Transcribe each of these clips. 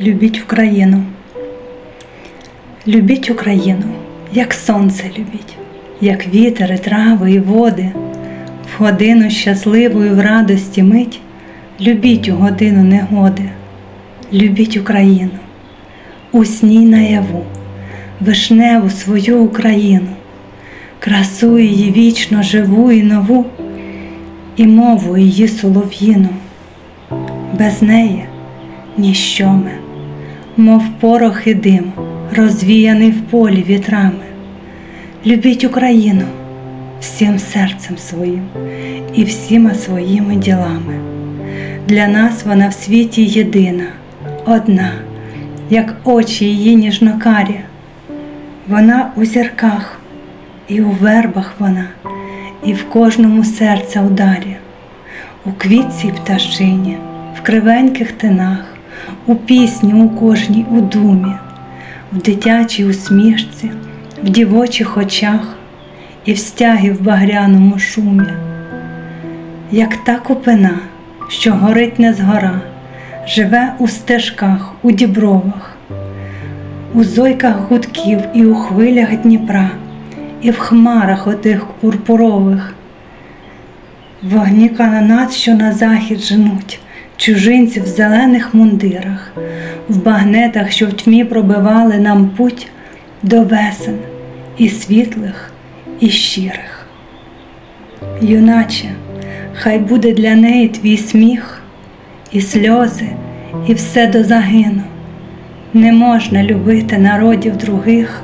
Любіть Україну. Любіть Україну, як сонце любіть, як вітер, і трави і води. В годину щасливої в радості мить, любіть у годину негоди. Любіть Україну, у сні наяву, вишневу свою Україну, красу її вічно живу і нову, і мову її солов'їну. Без неї ніщо ми, мов порох і дим, розвіяний в полі вітрами. Любіть Україну всім серцем своїм і всіма своїми ділами. Для нас вона в світі єдина, одна, як очі її ніжнокарі. Вона у зірках, і у вербах вона, і в кожному серця ударі, у квітці пташині, в кривеньких тинах, у пісні у кожній у думі, в дитячій усмішці, в дівочих очах і в стягі в багряному шумі, як та купина, що горить не згора, живе у стежках, у дібровах, у зойках гудків і у хвилях Дніпра, і в хмарах отих пурпурових, вогні канонат, що на захід женуть, чужинці в зелених мундирах, в багнетах, що в тьмі пробивали нам путь до весен і світлих, і щирих. Юначе, хай буде для неї твій сміх, і сльози, і все до загину. Не можна любити народів других,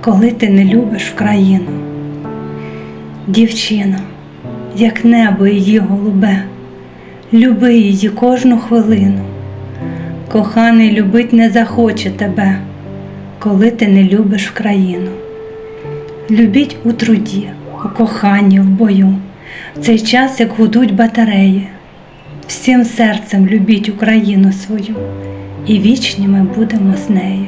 коли ти не любиш в країну. Дівчино, як небо її голубе, люби її кожну хвилину. Коханий любить не захоче тебе, коли ти не любиш в країну. Любіть у труді, у коханні, в бою, в цей час, як гудуть батареї. Всім серцем любіть Україну свою, і вічні ми будемо з нею.